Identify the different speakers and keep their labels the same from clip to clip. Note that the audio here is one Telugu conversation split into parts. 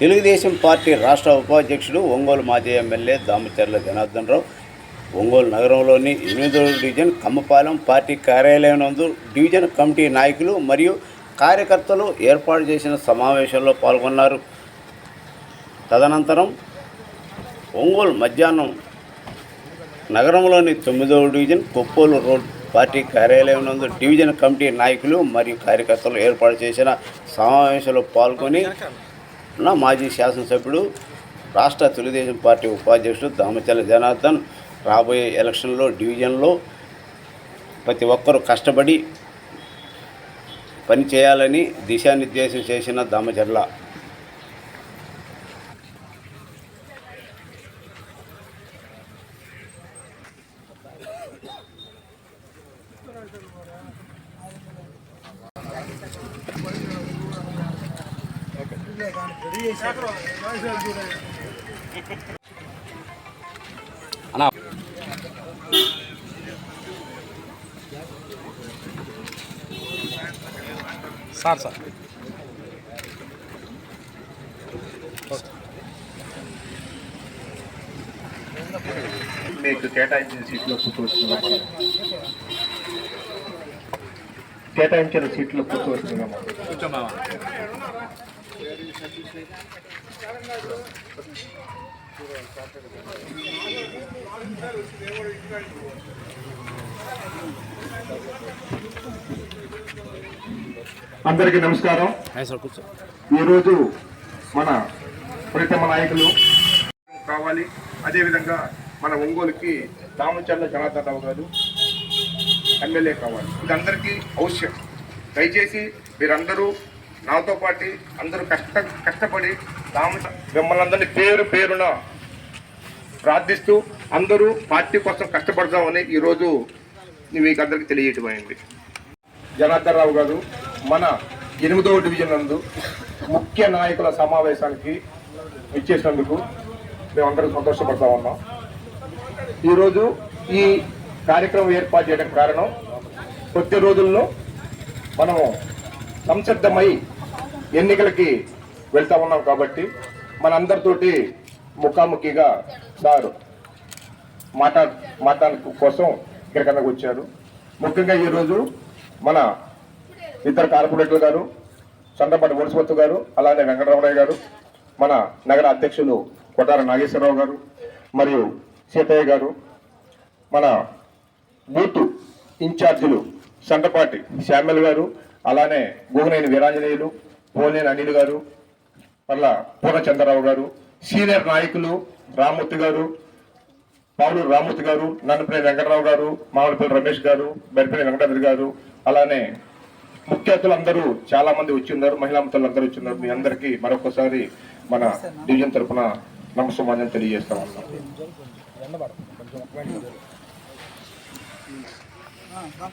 Speaker 1: తెలుగుదేశం పార్టీ రాష్ట్ర ఉపాధ్యక్షుడు ఒంగోలు మాజీ ఎమ్మెల్యే దామచర్ల జనార్దన్ రావు. ఒంగోలు నగరంలోని ఎనిమిదో డివిజన్ కమ్మపాలెం పార్టీ కార్యాలయం నందు డివిజన్ కమిటీ నాయకులు మరియు కార్యకర్తలు ఏర్పాటు చేసిన సమావేశంలో పాల్గొన్నారు. తదనంతరం ఒంగోలు మధ్యాహ్నం నగరంలోని తొమ్మిదవ డివిజన్ కొప్పోలు రోడ్ పార్టీ కార్యాలయం నందు డివిజన్ కమిటీ నాయకులు మరియు కార్యకర్తలు ఏర్పాటు చేసిన సమావేశంలో పాల్గొని నా మాజీ శాసనసభ్యుడు రాష్ట్ర తెలుగుదేశం పార్టీ ఉపాధ్యక్షుడు దామచల జనార్దన్ రాబోయే ఎలక్షన్లో డివిజన్లో ప్రతి ఒక్కరూ కష్టపడి పని చేయాలని దిశానిర్దేశం చేసిన దామచర్ల. అన్నా
Speaker 2: సార్ సార్.
Speaker 3: మీకు కేటాయించిన సీట్లో కూర్చోవచ్చున్నాం కేటాయించిన సీట్లో కూర్చోవచ్చున్నాం అందరికీ నమస్కారం. ఈరోజు మన ప్రీతమ నాయకులు కావాలి. అదేవిధంగా మన ఒంగోలుకి రామచంద్ర జనార్దన్ రావు గారు ఎమ్మెల్యే కావాలి. ఇది అందరికీ అవశ్యం దయచేసి మీరందరూ నాతో పాటు అందరూ కష్ట కష్టపడి రామ మిమ్మల్ని అందరినీ పేరు పేరున ప్రార్థిస్తూ అందరూ పార్టీ కోసం కష్టపడదామని ఈరోజు మీకు అందరికీ తెలియటమైంది జనార్దన్ రావు గారు మన ఎనిమిదవ డివిజన్ నందు ముఖ్య నాయకుల సమావేశానికి ఇచ్చేసినందుకు మేమందరం సంతోషపడతా ఉన్నాం. ఈరోజు ఈ కార్యక్రమం ఏర్పాటు చేయడానికి కారణం కొద్ది రోజుల్లో మనము సంసిద్ధమై ఎన్నికలకి వెళ్తా ఉన్నాం కాబట్టి మనందరితోటి ముఖాముఖిగా సార్ మాట్లా మాట్లాడ కోసం ఇక్కడికన్నా వచ్చారు. ముఖ్యంగా ఈరోజు మన ఇద్దరు కార్పొరేటర్లు గారు చంద్రపాటి ఓడిసవత్తు గారు అలానే వెంకటరమణయ్య గారు మన నగర అధ్యక్షులు కొట్టార నాగేశ్వరరావు గారు మరియు సీతయ్య గారు మన బూత్ ఇన్ఛార్జీలు చంద్రపాటి శామ్యుల్ గారు అలానే గోగునేని వీరాంజనేయులు పోలేని అనిల్ గారు మళ్ళా పూర్ణచంద్రరావు గారు సీనియర్ నాయకులు రామ్మూర్తి గారు పావులు రామ్మూర్తి గారు నన్నపల్లి వెంకటరావు గారు మామిడిపల్లి రమేష్ గారు బెరిపల్లి వెంకటాద్రి గారు అలానే ముఖ్య అతిథులు అందరూ చాలా మంది వచ్చి ఉన్నారు మహిళా మిత్రులు అందరూ వచ్చి ఉన్నారు. మీ అందరికీ మరొకసారి మన డివిజన్ తరఫున నమస్సమాజం తెలియజేస్తా. ఉన్నాం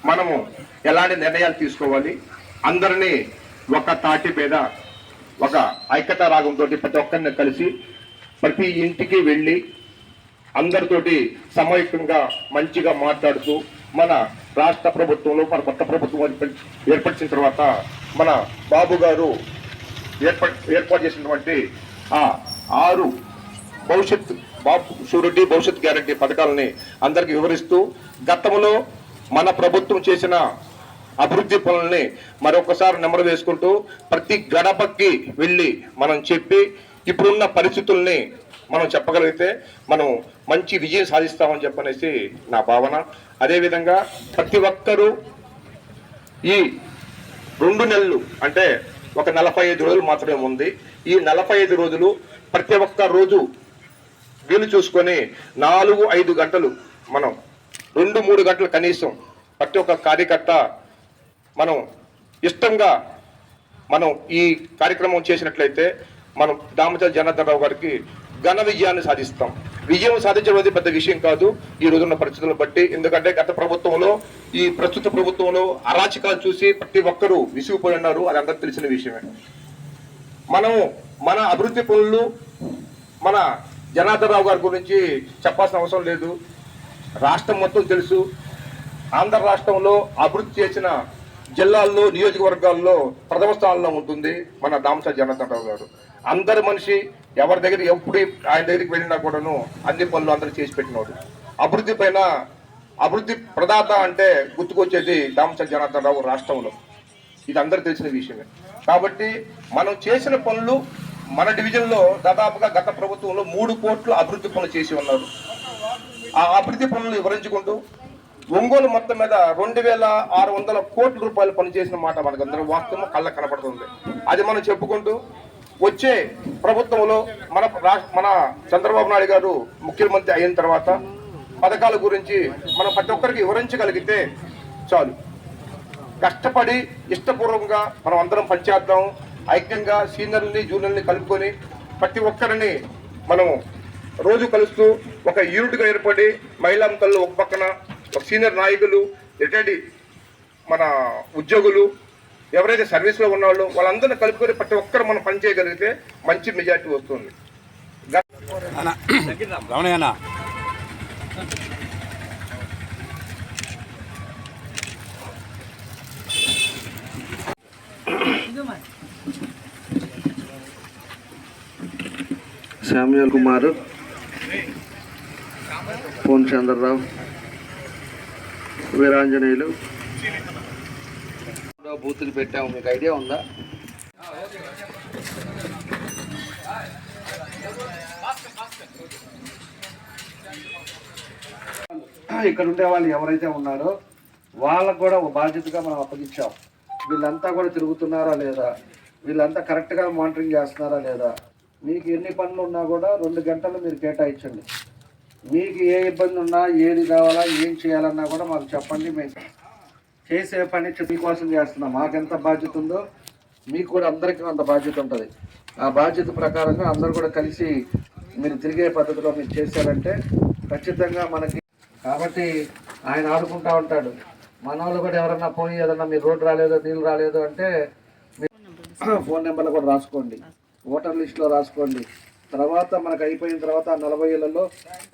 Speaker 3: మనము ఎలాంటి నిర్ణయాలు తీసుకోవాలి? అందరినీ ఒక తాటి మీద ఒక ఐక్యత రాగంతో ప్రతి ఒక్కరిని కలిసి ప్రతి ఇంటికి వెళ్ళి అందరితోటి సమైక్యంగా మంచిగా మాట్లాడుతూ మన రాష్ట్ర ప్రభుత్వంలో మన కొత్త ప్రభుత్వం ఏర్పడి- ఏర్పరిచిన తర్వాత మన బాబు గారు ఏర్పాటు ఏర్పాటు చేసినటువంటి ఆ ఆరు భవిష్యత్ బాబు షూరిటీ భవిష్యత్ గ్యారంటీ పథకాలని అందరికి వివరిస్తూ గతంలో మన ప్రభుత్వం చేసిన అభివృద్ధి పనుల్ని మరొకసారి నెమరు వేసుకుంటూ ప్రతి గడపకి వెళ్ళి మనం చెప్పి ఇప్పుడున్న పరిస్థితుల్ని మనం చెప్పగలిగితే మనం మంచి విజయం సాధిస్తామని చెప్పనేసి నా భావన. అదేవిధంగా ప్రతి ఒక్కరూ ఈ రెండు నెలలు అంటే ఒక నలభై ఐదు రోజులు మాత్రమే ఉంది. ఈ నలభై ఐదు రోజులు ప్రతి ఒక్క రోజు వీలు చూసుకొని నాలుగు ఐదు గంటలు మనం రెండు మూడు గంటలు కనీసం ప్రతి ఒక్క కార్యకర్త మనం ఇష్టంగా మనం ఈ కార్యక్రమం చేసినట్లయితే మనం దామచల్ జనార్దన్ రావు గారికి ఘన విజయాన్ని సాధిస్తాం. విజయం సాధించడం అనేది పెద్ద విషయం కాదు. ఈ రోజున్న పరిస్థితులను బట్టి ఎందుకంటే గత ప్రభుత్వంలో ఈ ప్రస్తుత ప్రభుత్వంలో అరాచకాలు చూసి ప్రతి ఒక్కరూ విసిగిపోయి ఉన్నారు. అది అందరికి తెలిసిన విషయమే. మనం మన అభివృద్ధి పనులు మన జనార్దన్ రావు గారి గురించి చెప్పాల్సిన అవసరం లేదు. రాష్ట్రం మొత్తం తెలుసు. ఆంధ్ర రాష్ట్రంలో అభివృద్ధి చేసిన జిల్లాల్లో నియోజకవర్గాల్లో ప్రథమ స్థానంలో ఉంటుంది మన దామస జనార్దన్ రావు గారు. అందరి మనిషి ఎవరి దగ్గర ఎప్పుడు ఆయన దగ్గరికి వెళ్ళినా కూడాను అన్ని పనులు అందరూ చేసి పెట్టినోడు. అభివృద్ధి పైన అభివృద్ధి ప్రదాత అంటే గుర్తుకొచ్చేది దామస జనార్దన్ రావు రాష్ట్రంలో. ఇది అందరూ తెలిసిన విషయమే. కాబట్టి మనం చేసిన పనులు మన డివిజన్లో దాదాపుగా గత ప్రభుత్వంలో మూడు కోట్ల అభివృద్ధి పనులు చేసి ఉన్నారు. ఆ అభివృద్ధి పనులు వివరించుకుంటూ ఒంగోలు మొత్తం మీద రెండు వేల ఆరు వందల కోట్ల రూపాయలు పనిచేసిన మాట మనకు వాస్తవం కళ్ళ కనపడుతుంది. అది మనం చెప్పుకుంటూ వచ్చే ప్రభుత్వంలో మన రాష్ట్ర మన చంద్రబాబు నాయుడు గారు ముఖ్యమంత్రి అయిన తర్వాత పథకాల గురించి మనం ప్రతి ఒక్కరికి వివరించగలిగితే చాలు. కష్టపడి ఇష్టపూర్వకంగా మనం అందరం పనిచేద్దాం. ఐక్యంగా సీనియర్ని జూనియర్ని కలుపుకొని ప్రతి ఒక్కరిని మనం రోజు కలుస్తూ ఒక యూనిట్గా ఏర్పడి మహిళా తల్లు ఒక పక్కన సీనియర్ నాయకులు రిటైర్డ్ మన ఉద్యోగులు ఎవరైతే సర్వీస్లో ఉన్నవాళ్ళు వాళ్ళందరినీ కలుపుకొని ప్రతి ఒక్కరు మనం పని చేయగలిగితే మంచి మెజార్టీ వస్తుంది.
Speaker 2: అన్న రమణయ్య అన్న.
Speaker 4: శామ్యుల్ కుమార్ పోన్ చంద్రరావు వీరాంజనేయులు. బూతులు పెట్టాము మీకు ఐడియా ఉందా? ఇక్కడ ఉండే వాళ్ళు ఎవరైతే ఉన్నారో వాళ్ళకు కూడా ఒక బాధ్యతగా మనం అప్పగించాం. వీళ్ళంతా కూడా తిరుగుతున్నారా లేదా? వీళ్ళంతా కరెక్ట్గా మానిటరింగ్ చేస్తున్నారా లేదా? మీకు ఎన్ని పనులు ఉన్నా కూడా రెండు గంటలు మీరు కేటాయించండి. మీకు ఏ ఇబ్బంది ఉన్నా ఏది కావాలా ఏం చేయాలన్నా కూడా మాకు చెప్పండి. మేము చేసే పని మీకోసం చేస్తున్నాం. మాకెంత బాధ్యత ఉందో మీకు కూడా అందరికీ అంత బాధ్యత ఉంటుంది. ఆ బాధ్యత ప్రకారంగా అందరూ కూడా కలిసి మీరు తిరిగే పద్ధతిలో మీరు చేశారంటే ఖచ్చితంగా మనకి కాబట్టి ఆయన ఆడుకుంటా ఉంటాడు. మన వాళ్ళు కూడా ఎవరన్నా పోయి ఏదన్నా మీరు రోడ్డు రాలేదు నీళ్ళు రాలేదు అంటే మీరు ఫోన్ నెంబర్లు కూడా రాసుకోండి. ఓటర్ లిస్ట్లో రాసుకోండి. తర్వాత మనకు అయిపోయిన తర్వాత నలభై ఏళ్ళలో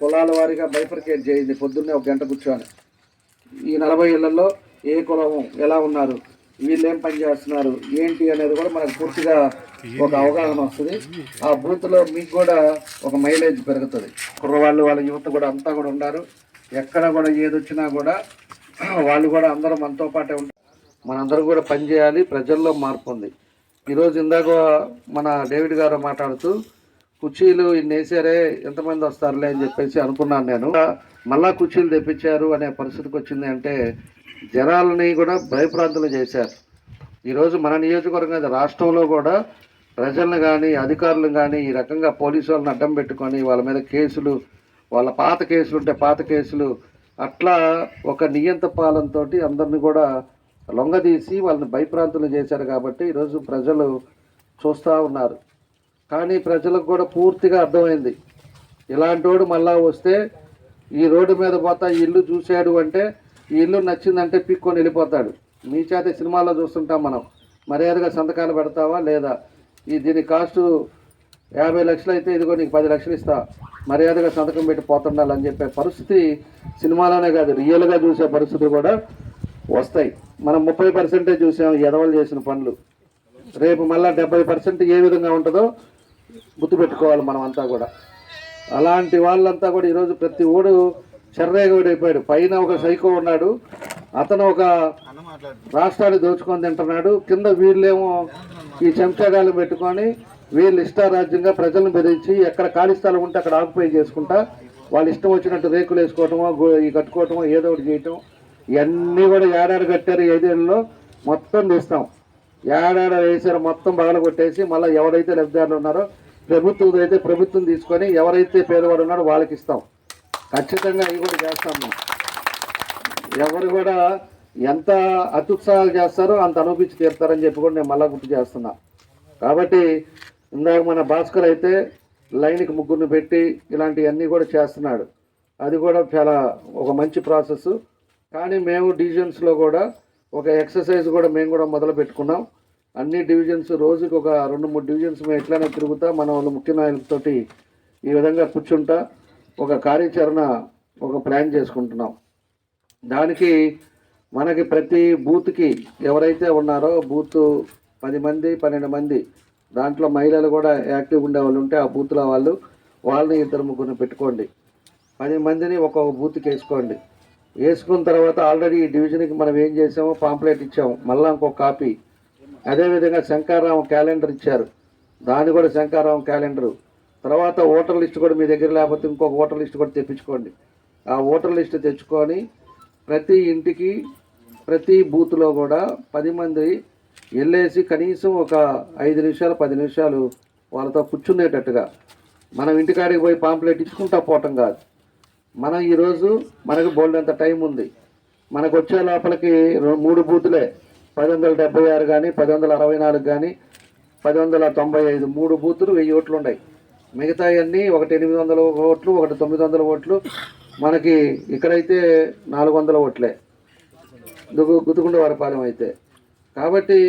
Speaker 4: కులాల వారిగా బైఫర్కేట్ చేయింది. పొద్దున్నే ఒక గంట కూర్చొని. ఈ నలభై ఏళ్ళలో ఏ కులం ఎలా ఉన్నారు? వీళ్ళు ఏం పని చేస్తున్నారు? ఏంటి అనేది కూడా మనకు పూర్తిగా ఒక అవగాహన వస్తుంది. ఆ బూత్లో మీకు కూడా ఒక మైలేజ్ పెరుగుతుంది. కుర్రవాళ్ళు వాళ్ళ యువత కూడా అంతా కూడా ఉన్నారు ఎక్కడ కూడా ఏది వచ్చినా కూడా వాళ్ళు కూడా అందరూ మనతో పాటే ఉంటారు మనందరం కూడా పని చేయాలి. ప్రజల్లో మార్పు ఉంది. ఈరోజు ఇందాక మన డేవిడ్ గారు మాట్లాడుతూ కుర్చీలు ఇన్ని వేసారే ఎంతమంది వస్తారులే అని చెప్పేసి అనుకున్నాను నేను. మళ్ళా కుర్చీలు తెప్పించారు అనే పరిస్థితికి వచ్చింది అంటే జనాలని కూడా భయప్రాంతులు చేశారు. ఈరోజు మన నియోజకవర్గం రాష్ట్రంలో కూడా ప్రజలను కానీ అధికారులను కానీ ఈ రకంగా పోలీసు వాళ్ళని అడ్డం పెట్టుకొని వాళ్ళ మీద కేసులు వాళ్ళ పాత కేసులు ఉంటే పాత కేసులు అట్లా ఒక నియంత పాలనతో అందరిని కూడా లొంగదీసి వాళ్ళని భయప్రాంతులు చేశారు కాబట్టి ఈరోజు ప్రజలు చూస్తూ ఉన్నారు. కానీ ప్రజలకు కూడా పూర్తిగా అర్థమైంది. ఇలాంటి వాడు మళ్ళా వస్తే ఈ రోడ్డు మీద పోతా ఈ ఇల్లు చూశాడు అంటే ఈ ఇల్లు నచ్చిందంటే పిక్కొని వెళ్ళిపోతాడు. మీ చేత సినిమాలో చూస్తుంటాం మనం. మర్యాదగా సంతకాలు పెడతావా లేదా? ఈ దీని కాస్ట్ యాభై లక్షలు అయితే ఇదిగో నీకు పది లక్షలు ఇస్తా. మర్యాదగా సంతకం పెట్టి పోతుండాలని చెప్పే పరిస్థితి సినిమాలోనే కాదు. రియల్గా చూసే పరిస్థితులు కూడా వస్తాయి. మనం ముప్పై పర్సెంటే చూసాం ఎదవలు చేసిన పనులు. రేపు మళ్ళీ డెబ్బై పర్సెంట్ ఏ విధంగా ఉంటుందో గుర్తుపెట్టుకోవాలి మనం అంతా కూడా. అలాంటి వాళ్ళంతా కూడా ఈరోజు ప్రతి ఓడు చెర్రేగోడు అయిపోయాడు పైన ఒక సైకో ఉన్నాడు. అతను ఒక రాష్ట్రాన్ని దోచుకొని తింటున్నాడు. కింద వీళ్ళేమో ఈ చెంచాగాలు పెట్టుకొని వీళ్ళు ఇష్టారాజ్యంగా ప్రజలను బెదిరించి ఎక్కడ ఖాళీ స్థలం ఉంటే అక్కడ ఆక్యుపై చేసుకుంటా వాళ్ళు ఇష్టం వచ్చినట్టు రేకులు వేసుకోవటమో ఈ కట్టుకోవటమో ఏదో ఒకటి చేయటం. ఇవన్నీ కూడా ఏడాది కట్టారు ఐదేళ్ళలో మొత్తం తీస్తాం. ఏడాడ వేసారు మొత్తం బగల కొట్టేసి మళ్ళీ ఎవరైతే లబ్ధిదారులు ఉన్నారో ప్రభుత్వం అయితే ప్రభుత్వం తీసుకొని ఎవరైతే పేదవాడు ఉన్నారో వాళ్ళకి ఇస్తాం. ఖచ్చితంగా అవి కూడా చేస్తాం ఎవరు కూడా ఎంత అత్యుత్సాహాలు చేస్తారో అంత అనుభవించి తీరుతారని చెప్పి కూడా నేను మళ్ళా గుర్తు చేస్తున్నా. కాబట్టి ఇందాక మన భాస్కర్ అయితే లైన్కి ముగ్గురిని పెట్టి ఇలాంటివన్నీ కూడా చేస్తున్నాడు. అది కూడా చాలా ఒక మంచి ప్రాసెస్ కానీ మేము డివిజన్స్లో కూడా ఒక ఎక్సర్సైజ్ కూడా మేము కూడా మొదలు పెట్టుకున్నాం. అన్ని డివిజన్స్ రోజుకి ఒక రెండు మూడు డివిజన్స్ మేము ఎట్లానే తిరుగుతా మన వాళ్ళు ముఖ్య నాయకులతోటి ఈ విధంగా కూర్చుంటా ఒక కార్యాచరణ ఒక ప్లాన్ చేసుకుంటున్నాం. దానికి మనకి ప్రతి బూత్కి ఎవరైతే ఉన్నారో బూత్ పది మంది పన్నెండు మంది దాంట్లో మహిళలు కూడా యాక్టివ్ ఉండే వాళ్ళు ఉంటే ఆ బూత్లో వాళ్ళు వాళ్ళని ఇద్దరు ముగ్గురిని పెట్టుకోండి. పది మందిని ఒక్కొక్క బూత్కి వేసుకోండి. వేసుకున్న తర్వాత ఆల్రెడీ ఈ డివిజన్కి మనం ఏం చేసామో పాంప్లెట్ ఇచ్చాము. మళ్ళీ ఇంకొక కాపీ. అదేవిధంగా శంకారావం క్యాలెండర్ ఇచ్చారు. దాన్ని కూడా శంకారావం క్యాలెండరు. తర్వాత ఓటర్ లిస్ట్ కూడా మీ దగ్గర లేకపోతే ఇంకొక ఓటర్ లిస్ట్ కూడా తెప్పించుకోండి. ఆ ఓటర్ లిస్ట్ తెచ్చుకొని ప్రతి ఇంటికి ప్రతి బూత్లో కూడా పది మంది వెళ్ళేసి కనీసం ఒక ఐదు నిమిషాలు పది నిమిషాలు వాళ్ళతో కూర్చునేటట్టుగా. మనం ఇంటికాడికి పోయి పాంప్లెట్ ఇచ్చుకుంటా పోవటం కాదు. మనం ఈరోజు మనకు బోల్డ్ అంత టైం ఉంది. మనకు వచ్చే లోపలికి మూడు బూతులే. పది వందల డెబ్బై ఆరు కానీ పది వందల అరవై నాలుగు కానీ పది వందల తొంభై ఐదు మూడు బూతులు వెయ్యి ఓట్లు ఉన్నాయి. మిగతా అన్నీ ఒకటి ఎనిమిది వందల ఓట్లు ఒకటి తొమ్మిది వందల ఓట్లు. మనకి ఇక్కడైతే నాలుగు వందల ఓట్లే. దుగు గుతుకుండవరపాలెం అయితే. కాబట్టి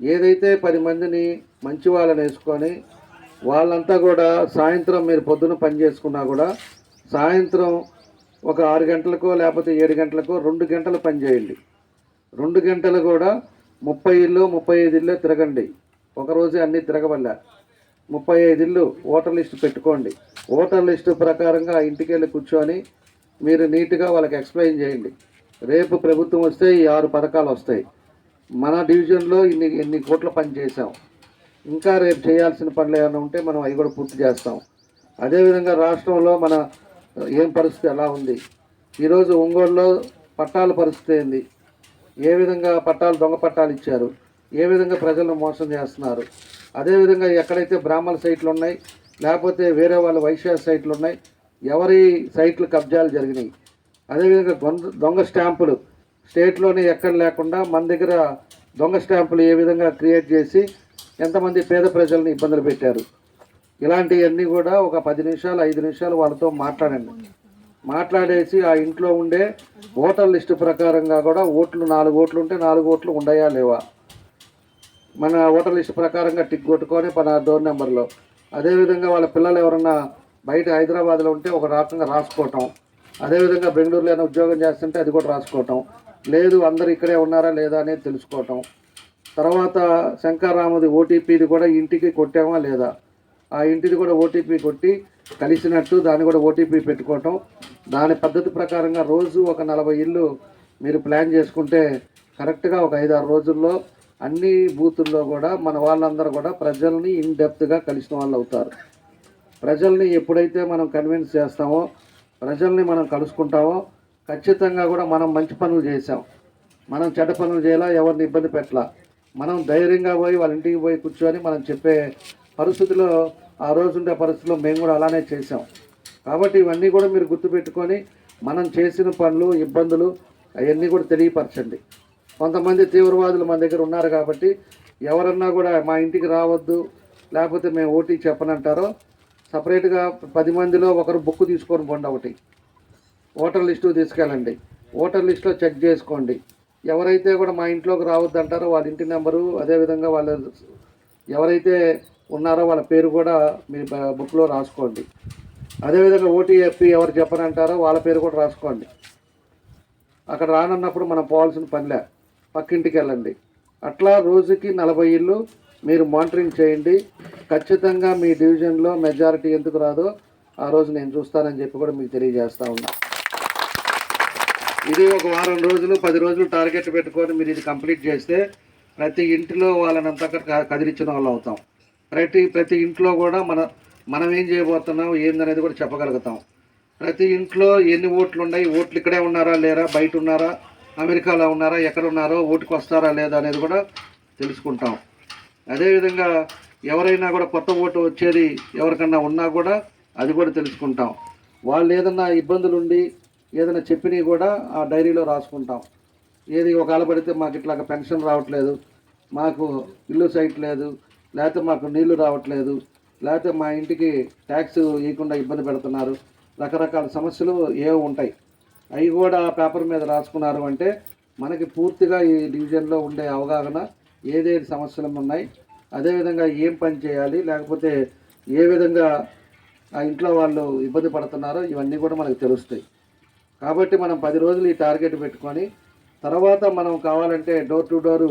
Speaker 4: ఏదైతే పది మందిని మంచి వాళ్ళని వేసుకొని వాళ్ళంతా కూడా సాయంత్రం మీరు పొద్దున పని చేసుకున్నా కూడా సాయంత్రం ఒక ఆరు గంటలకో లేకపోతే ఏడు గంటలకో రెండు గంటలు పని చేయండి. రెండు గంటలు కూడా ముప్పై ఇల్లు ముప్పై ఐదు ఇల్లు తిరగండి. ఒకరోజు అన్నీ తిరగవల్ల. ముప్పై ఐదు ఇల్లు ఓటర్ లిస్ట్ పెట్టుకోండి. ఓటర్ లిస్టు ప్రకారంగా ఆ ఇంటికి వెళ్ళి కూర్చొని మీరు నీట్గా వాళ్ళకి ఎక్స్ప్లెయిన్ చేయండి. రేపు ప్రభుత్వం వస్తే ఈ ఆరు పథకాలు వస్తాయి. మన డివిజన్లో ఇన్ని ఎన్ని కోట్ల పని చేసాం ఇంకా రేపు చేయాల్సిన పనులు ఏమైనా ఉంటే మనం అవి కూడా పూర్తి చేస్తాం. అదేవిధంగా రాష్ట్రంలో మన ఏం పరిస్థితి ఎలా ఉంది? ఈరోజు ఒంగోలులో పట్టాల పరిస్థితి ఏంది? ఏ విధంగా పట్టాలు దొంగ పట్టాలు ఇచ్చారు? ఏ విధంగా ప్రజలను మోసం చేస్తున్నారు? అదేవిధంగా ఎక్కడైతే బ్రాహ్మణ సైట్లు ఉన్నాయి లేకపోతే వేరే వాళ్ళ వైశ్య సైట్లు ఉన్నాయి ఎవరి సైట్లు కబ్జాలు జరిగినాయి? అదేవిధంగా దొంగ దొంగ స్టాంపులు. స్టేట్లోనే ఎక్కడ లేకుండా మన దగ్గర దొంగ స్టాంపులు ఏ విధంగా క్రియేట్ చేసి ఎంతమంది పేద ప్రజల్ని ఇబ్బందులు పెట్టారు? ఇలాంటివన్నీ కూడా ఒక పది నిమిషాలు ఐదు నిమిషాలు వాళ్ళతో మాట్లాడండి. మాట్లాడేసి ఆ ఇంట్లో ఉండే ఓటర్ లిస్టు ప్రకారంగా కూడా ఓట్లు నాలుగు ఓట్లు ఉంటే నాలుగు ఓట్లు ఉండయా లేవా? మన ఓటర్ లిస్ట్ ప్రకారంగా టిక్ కొట్టుకొని మన డోర్ నెంబర్లో. అదేవిధంగా వాళ్ళ పిల్లలు ఎవరన్నా బయట హైదరాబాద్లో ఉంటే ఒక రకంగా రాసుకోవటం. అదేవిధంగా బెంగళూరులో ఏమైనా ఉద్యోగం చేస్తుంటే అది కూడా రాసుకోవటం. లేదు అందరు ఇక్కడే ఉన్నారా లేదా అనేది తెలుసుకోవటం. తర్వాత శంకర్రాముది ఓటీపీది కూడా ఇంటికి కొట్టామా లేదా? ఆ ఇంటిది కూడా ఓటీపీ కొట్టి కలిసినట్టు దాన్ని కూడా ఓటీపీ పెట్టుకోవటం. దాని పద్ధతి ప్రకారంగా రోజు ఒక నలభై ఇల్లు మీరు ప్లాన్ చేసుకుంటే కరెక్ట్గా ఒక ఐదారు రోజుల్లో అన్ని బూతుల్లో కూడా మన వాళ్ళందరూ కూడా ప్రజల్ని ఇన్ డెప్త్గా కలిసిన వాళ్ళు అవుతారు. ప్రజల్ని ఎప్పుడైతే మనం కన్విన్స్ చేస్తామో ప్రజల్ని మనం కలుసుకుంటామో ఖచ్చితంగా కూడా మనం మంచి పనులు చేసాం మనం చెడ్డ పనులు చేయాలా ఎవరిని ఇబ్బంది పెట్టాల? మనం ధైర్యంగా పోయి వాళ్ళ ఇంటికి పోయి కూర్చొని మనం చెప్పే పరిస్థితిలో ఆ రోజు ఉండే పరిస్థితిలో మేము కూడా అలానే చేసాం కాబట్టి ఇవన్నీ కూడా మీరు గుర్తుపెట్టుకొని మనం చేసిన పనులు ఇబ్బందులు అవన్నీ కూడా తెలియపరచండి. కొంతమంది తీవ్రవాదులు మన దగ్గర ఉన్నారు కాబట్టి ఎవరన్నా కూడా మా ఇంటికి రావద్దు లేకపోతే మేము ఓటీ చెప్పనంటారో సపరేట్గా పది మందిలో ఒకరు బుక్ తీసుకొని పోండి ఒకటి. ఓటర్ లిస్టు తీసుకెళ్ళండి. ఓటర్ లిస్టులో చెక్ చేసుకోండి. ఎవరైతే కూడా మా ఇంట్లోకి రావద్దంటారో వాళ్ళ ఇంటి నెంబరు అదేవిధంగా వాళ్ళ ఎవరైతే ఉన్నారో వాళ్ళ పేరు కూడా మీ బుక్లో రాసుకోండి. అదేవిధంగా ఓటీఎఫ్పి ఎవరు చెప్పనంటారో వాళ్ళ పేరు కూడా రాసుకోండి. అక్కడ రానన్నప్పుడు మనం పోవాల్సిన పనిలే. పక్కింటికి వెళ్ళండి అట్లా రోజుకి నలభై ఇళ్ళు మీరు మానిటరింగ్ చేయండి. ఖచ్చితంగా మీ డివిజన్లో మెజారిటీ ఎందుకు రాదో ఆ రోజు నేను చూస్తానని చెప్పి కూడా మీకు తెలియజేస్తా ఉన్నా. ఇది ఒక వారం రోజులు పది రోజులు టార్గెట్ పెట్టుకొని మీరు ఇది కంప్లీట్ చేస్తే ప్రతి ఇంటిలో వాళ్ళనంతా క- కదిలించిన వాళ్ళు అవుతాం. ప్రతి ప్రతి ఇంట్లో కూడా మన మనం ఏం చేయబోతున్నాం ఏందనేది కూడా చెప్పగలుగుతాం. ప్రతి ఇంట్లో ఎన్ని ఓట్లు ఉన్నాయి ఓట్లు ఇక్కడే ఉన్నారా లేరా బయట ఉన్నారా అమెరికాలో ఉన్నారా ఎక్కడ ఉన్నారో ఓటుకు వస్తారా లేదా అనేది కూడా తెలుసుకుంటాం. అదేవిధంగా ఎవరైనా కూడా కొత్త ఓటు వచ్చేది ఎవరికన్నా ఉన్నా కూడా అది కూడా తెలుసుకుంటాం. వాళ్ళు ఏదన్నా ఇబ్బందులు ఉండి ఏదైనా చెప్పినవి కూడా ఆ డైరీలో రాసుకుంటాం. ఏది ఒకవేళ పడితే మాకు ఇట్లాగ పెన్షన్ రావట్లేదు మాకు ఇల్లు సైట్ లేదు లేకపోతే మాకు నీళ్ళు రావట్లేదు లేకపోతే మా ఇంటికి ట్యాక్స్ ఇవ్వకుండా ఇబ్బంది పెడుతున్నారు. రకరకాల సమస్యలు ఏవో ఉంటాయి. అవి కూడా ఆ పేపర్ మీద రాసుకున్నారు అంటే మనకి పూర్తిగా ఈ డివిజన్లో ఉండే అవగాహన ఏదేది సమస్యలు ఉన్నాయి అదేవిధంగా ఏం పని చేయాలి లేకపోతే ఏ విధంగా ఆ ఇంట్లో వాళ్ళు ఇబ్బంది పడుతున్నారో ఇవన్నీ కూడా మనకు తెలుస్తాయి. కాబట్టి మనం పది రోజులు ఈ టార్గెట్ పెట్టుకొని తర్వాత మనం కావాలంటే డోర్ టు డోరు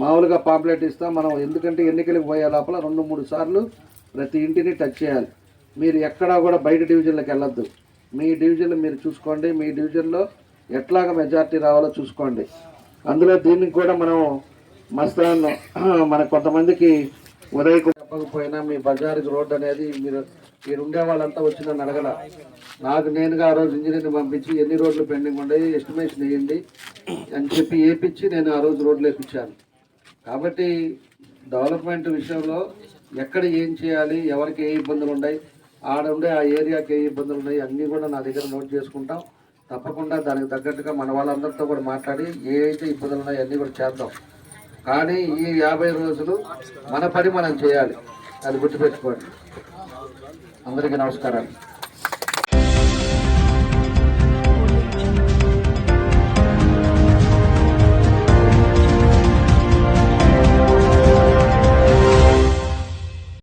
Speaker 4: మామూలుగా పాంప్లెట్ ఇస్తాం. మనం ఎందుకంటే ఎన్నికలకు పోయే లోపల రెండు మూడు సార్లు ప్రతి ఇంటిని టచ్ చేయాలి. మీరు ఎక్కడా కూడా బయట డివిజన్లకు వెళ్ళొద్దు. మీ డివిజన్లు మీరు చూసుకోండి. మీ డివిజన్లో ఎట్లాగ మెజార్టీ రావాలో చూసుకోండి. అందులో దీనికి కూడా మనం మస్తాన్ మన కొంతమందికి ఉదయకు చెప్పకపోయినా మీ బజారుకి రోడ్డు అనేది మీరు మీరు ఉండే వాళ్ళంతా వచ్చి నన్ను అడగల. నాకు నేనుగా ఆ రోజు ఇంజనీర్ని పంపించి ఎన్ని రోడ్లు పెండింగ్ ఉండేవి ఎస్టిమేషన్ వేయండి అని చెప్పి వేపించి నేను ఆ రోజు రోడ్లు వేపించాను కాబట్టి డెవలప్మెంట్ విషయంలో ఎక్కడ ఏం చేయాలి ఎవరికి ఏ ఇబ్బందులు ఉన్నాయి ఆడ ఉండే ఆ ఏరియాకి ఏ ఇబ్బందులు ఉన్నాయి అన్నీ కూడా నా దగ్గర నోట్ చేసుకుంటాం. తప్పకుండా దానికి తగ్గట్టుగా మన వాళ్ళందరితో కూడా మాట్లాడి ఏ అయితే ఇబ్బందులు ఉన్నాయో అన్నీ కూడా చేద్దాం. కానీ ఈ యాభై రోజులు మన పని మనం చేయాలి. అది గుర్తుపెట్టుకోండి. అందరికీ నమస్కారాలు.